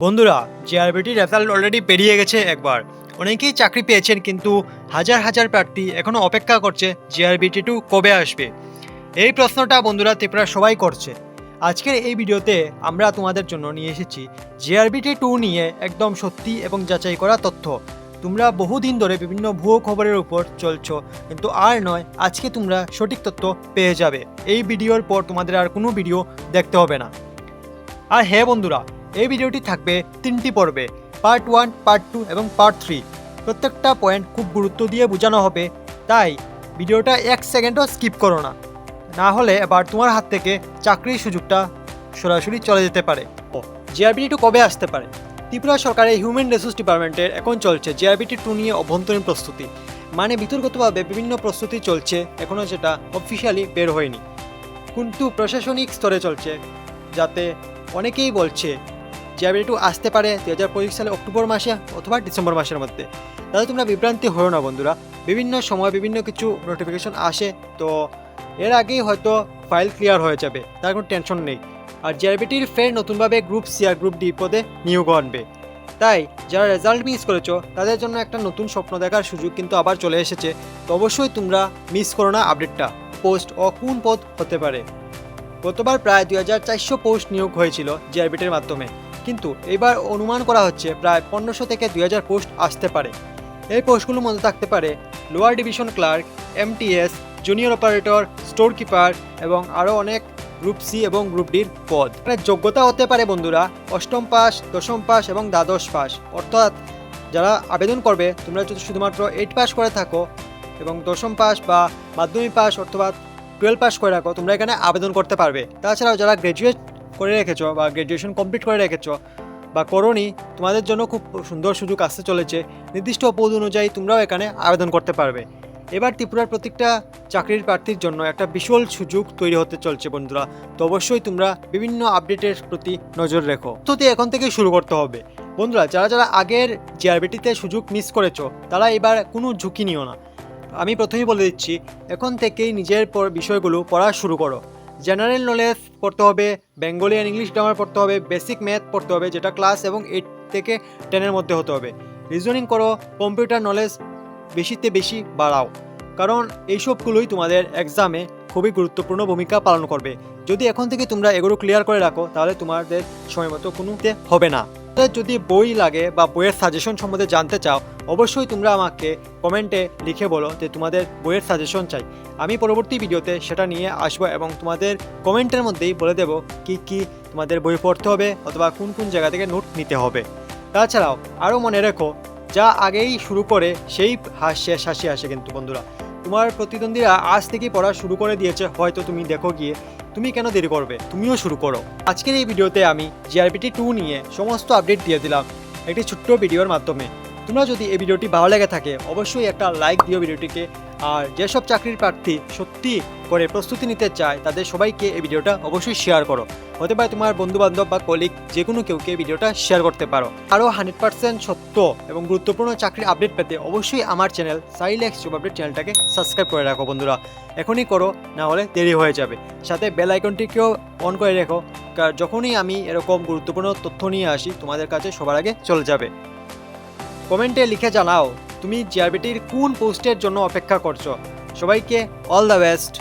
বন্ধুরা জিআরবিটির result already পেরিয়ে গেছে একবার। অনেকেই চাকরি পেয়েছেন, কিন্তু হাজার হাজার প্রার্থী এখনও অপেক্ষা করছে জিআরবিটি টু কবে আসবে। এই প্রশ্নটা বন্ধুরা ত্রিপুরা সবাই করছে। আজকের এই ভিডিওতে আমরা তোমাদের জন্য নিয়ে এসেছি জিআরবিটি টু নিয়ে একদম সত্যি এবং যাচাই করা তথ্য। তোমরা বহুদিন ধরে বিভিন্ন ভুয়ো খবরের উপর চলছ, কিন্তু আর নয়, আজকে তোমরা সঠিক তথ্য পেয়ে যাবে। এই ভিডিওর পর তোমাদের আর কোনো ভিডিও দেখতে হবে না। আর হ্যাঁ বন্ধুরা এই ভিডিওটি থাকবে তিনটি পর্বে পার্ট ওয়ান পার্ট টু এবং পার্ট থ্রি প্রত্যেকটা পয়েন্ট খুব গুরুত্ব দিয়ে বোঝানো হবে, তাই ভিডিওটা এক সেকেন্ডও স্কিপ করো না। না হলে এবার তোমার হাত থেকে চাকরির সুযোগটা সরাসরি চলে যেতে পারে। ও জিআরবিটি কবে আসতে পারে? ত্রিপুরা সরকারের হিউম্যান রিসোর্স ডিপার্টমেন্টের এখন চলছে জিআরবিটি টু নিয়ে অভ্যন্তরীণ প্রস্তুতি। মানে বিতর্কতভাবে বিভিন্ন প্রস্তুতি চলছে এখনও সেটা অফিসিয়ালি বের হয়নি। কিন্তু প্রশাসনিক স্তরে চলছে, যাতে অনেকেই বলছে জিআরবিটি টু আসতে পারে দু হাজার পঁচিশ সালে অক্টোবর মাসে অথবা ডিসেম্বর মাসের মধ্যে, তাহলে তোমরা বিভ্রান্তি হও না বন্ধুরা। বিভিন্ন সময় বিভিন্ন কিছু নোটিফিকেশন আসে, তো এর আগেই হয়তো ফাইল ক্লিয়ার হয়ে যাবে, তার কোনো টেনশন নেই। আর জিআরবিটির ফের নতুনভাবে গ্রুপ সি আর গ্রুপ ডি পদে নিয়োগ আনবে। তাই, যারা রেজাল্ট মিস করেছ, তাদের জন্য একটা নতুন স্বপ্ন দেখার সুযোগ কিন্তু আবার চলে এসেছে, তো অবশ্যই তোমরা মিস করো না আপডেটটা পোস্ট ও কোন পদ হতে পারে। গতবার প্রায় দুই হাজার চারশো পোস্ট নিয়োগ হয়েছিল জিআরবিটির মাধ্যমে। কিন্তু এবার অনুমান করা হচ্ছে প্রায় পনেরোশো থেকে দুই হাজার পোস্ট আসতে পারে। এই পোস্টগুলোর মধ্যে থাকতে পারে lower division clerk, MTS, junior operator store keeper এবং আরও অনেক গ্রুপ সি এবং গ্রুপ ডির পদ। যোগ্যতা হতে পারে বন্ধুরা অষ্টম পাস, দশম পাস এবং দ্বাদশ পাস। অর্থাৎ যারা আবেদন করবে, তোমরা যদি শুধুমাত্র এইট পাস করে থাকো এবং দশম পাস বা মাধ্যমিক পাস অথবা টুয়েলভ পাস করে রাখো, তোমরা এখানে আবেদন করতে পারবে। তাছাড়াও যারা গ্র্যাজুয়েট করে রেখেছো বা গ্র্যাজুয়েশন কমপ্লিট করে রেখেছো বা করনি, তোমাদের জন্য খুব সুন্দর সুযোগ আসতে চলেছে। নির্দিষ্ট পদ অনুযায়ী তোমরাও এখানে আবেদন করতে পারবে। এবার ত্রিপুরার প্রত্যেকটা চাকরির প্রার্থীর জন্য একটা বিশাল সুযোগ তৈরি হতে চলছে বন্ধুরা। তো অবশ্যই তোমরা বিভিন্ন আপডেটের প্রতি নজর রেখো। তো এখন থেকে শুরু করতে হবে। বন্ধুরা, যারা যারা আগের জিআরবিটিতে সুযোগ মিস করেছ, তারা এবার কোনো ঝুঁকি নিও না। আমি প্রথমেই বলে দিচ্ছি, এখন থেকেই নিজের বিষয়গুলো পড়া শুরু করো। জেনারেল নলেজ পড়তে হবে বেঙ্গলি অ্যান্ড ইংলিশ গ্রামার পড়তে হবে বেসিক ম্যাথ পড়তে হবে, যেটা ক্লাস এবং এইট থেকে টেনের মধ্যে হতে হবে। রিজনিং করো কম্পিউটার নলেজ বেশিতে বেশি বাড়াও। কারণ এইসবগুলোই তোমাদের এক্সামে খুবই গুরুত্বপূর্ণ ভূমিকা পালন করবে। যদি এখন থেকে তোমরা এগুলো ক্লিয়ার করে রাখো, তাহলে তোমাদের সময় মতো কোনোতে হবে না। তোমাদের যদি বই লাগে বা বইয়ের সাজেশন সম্বন্ধে জানতে চাও, অবশ্যই তোমরা আমাকে কমেন্টে লিখে বলো যে তোমাদের বইয়ের সাজেশন চাই। আমি পরবর্তী ভিডিওতে সেটা নিয়ে আসব এবং তোমাদের কমেন্টের মধ্যেই বলে দেবো কি কি তোমাদের বই পড়তে হবে অথবা কোন কোন জায়গা থেকে নোট নিতে হবে। তাছাড়াও আরও মনে রেখো, যা আগেই শুরু করে সেই হাস শেষ হাসি আসে কিন্তু বন্ধুরা। তোমার প্রতিদ্বন্দ্বীরা আজ থেকেই পড়া শুরু করে দিয়েছে, হয়তো তুমি দেখো গিয়ে। তুমি কেন দেরি করবে? তুমিও শুরু করো। আজকের এই ভিডিওতে আমি জিআরপিটি টু নিয়ে সমস্ত আপডেট দিয়ে দিলাম একটি ছোট্ট ভিডিওর মাধ্যমে। তোমরা যদি এই ভিডিওটি ভালো লেগে থাকে, অবশ্যই একটা লাইক দিও ভিডিওটিকে। আর যেসব চাকরির প্রার্থী সত্যি করে প্রস্তুতি নিতে চায়, তাদের সবাইকে এই ভিডিওটা অবশ্যই শেয়ার করো। হতে পারে তোমার বন্ধু বান্ধব বা কলিগ যে কোনো কেউকে ভিডিওটা শেয়ার করতে পারো। আরও হান্ড্রেড পার্সেন্ট সত্য এবং গুরুত্বপূর্ণ চাকরির আপডেট পেতে অবশ্যই আমার চ্যানেল সাইলেক্স জব আপডেট চ্যানেলটাকে সাবস্ক্রাইব করে রাখো বন্ধুরা। এখনই করো, না হলে দেরি হয়ে যাবে। সাথে বেল আইকনটিকেও অন করে রেখো, কারণ যখনই আমি এরকম গুরুত্বপূর্ণ তথ্য নিয়ে আসি, তোমাদের কাছে সবার আগে চলে যাবে। কমেন্টে লিখে জানাও তুমি জিআরবিটির কোন পোস্টের জন্য অপেক্ষা করছ? সবাইকে অল দ্য বেস্ট